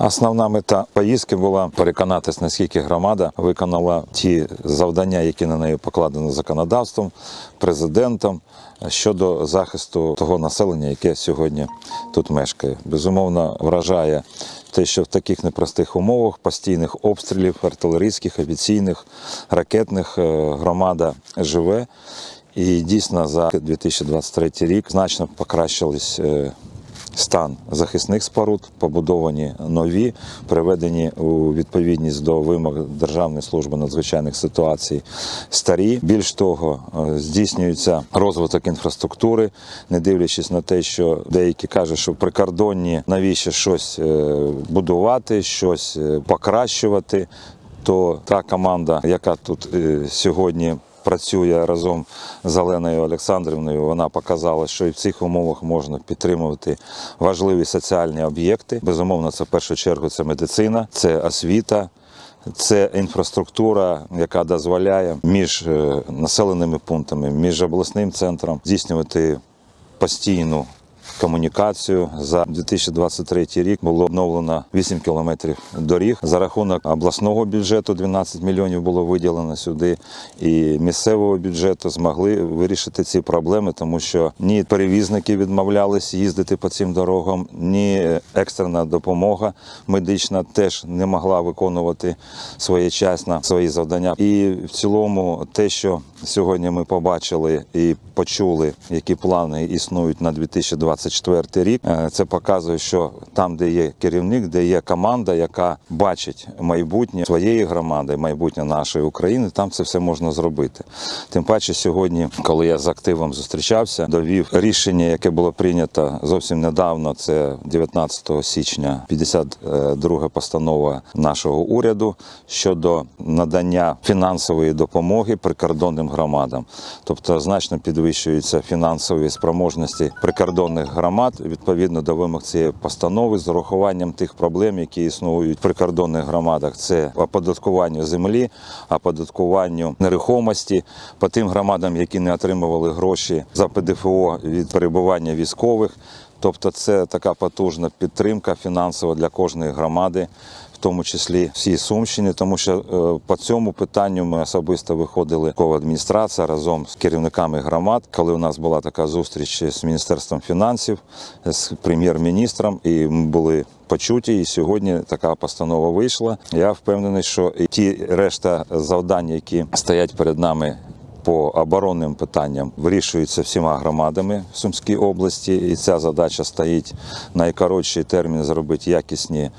Основна мета поїздки була переконатись, наскільки громада виконала ті завдання, які на неї покладені законодавством, президентом щодо захисту того населення, яке сьогодні тут мешкає. Безумовно, вражає те, що в таких непростих умовах постійних обстрілів, артилерійських, авіаційних, ракетних е, громада живе. І дійсно за 2023 рік значно покращились е, стан захисних споруд, побудовані нові, приведені у відповідність до вимог Державної служби надзвичайних ситуацій старі. Більш того, е, здійснюється розвиток інфраструктури, не дивлячись на те, що деякі кажуть, що прикордонні навіщо щось е, будувати, щось е, покращувати. То та команда, яка тут сьогодні працює разом з Оленою Олександрівною, вона показала, що і в цих умовах можна підтримувати важливі соціальні об'єкти. Безумовно, це в першу чергу це медицина, це освіта. Це інфраструктура, яка дозволяє між е, населеними пунктами, між обласним центром здійснювати постійну комунікацію. За 2023 рік було обновлено 8 кілометрів доріг. За рахунок обласного бюджету 12 мільйонів було виділено сюди, і місцевого бюджету змогли вирішити ці проблеми, тому що ні перевізники відмовлялись їздити по цим дорогам, ні екстрена допомога медична теж не могла виконувати своєчасно свої завдання. І в цілому, те, що сьогодні ми побачили і почули, які плани існують на 2024 рік, е, це показує, що там, де є керівник, де є команда, яка бачить майбутнє своєї громади, майбутнє нашої України, там це все можна зробити. Тим паче, сьогодні, коли я з активом зустрічався, довів рішення, яке було прийнято зовсім недавно. Це 19 січня, 52 постанова нашого уряду щодо надання фінансової допомоги прикордонним громадам, тобто значно підвищуються фінансові спроможності прикордонних громад відповідно до вимог цієї постанови з урахуванням тих проблем, які існують в прикордонних громадах. Це оподаткування землі, оподаткуванню нерухомості по тим громадам, які не отримували гроші за ПДФО від перебування військових. Тобто, це така потужна підтримка фінансова для кожної громади. В тому числі всій Сумщині, тому що е, по цьому питанню ми особисто виходили в адміністрація разом з керівниками громад, коли у нас була така зустріч з міністерством фінансів, з прем'єр-міністром, і ми були почуті. І сьогодні така постанова вийшла. Я впевнений, що і ті решта завдань, які стоять перед нами по оборонним питанням вирішується всіма громадами в Сумській області, і ця задача стоїть найкоротший термін зробити якісні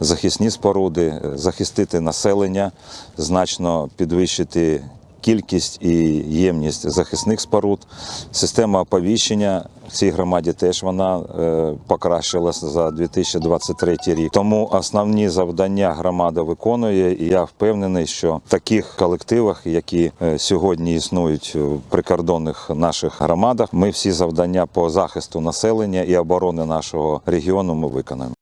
захисні споруди, захистити населення, значно підвищити. Кількість і ємність захисних споруд, система оповіщення в цій громаді теж вона е, покращилася за 2023 рік. Тому основні завдання громада виконує, і я впевнений, що в таких колективах, які е, сьогодні існують в прикордонних наших громадах, ми всі завдання по захисту населення і оборони нашого регіону ми виконаємо.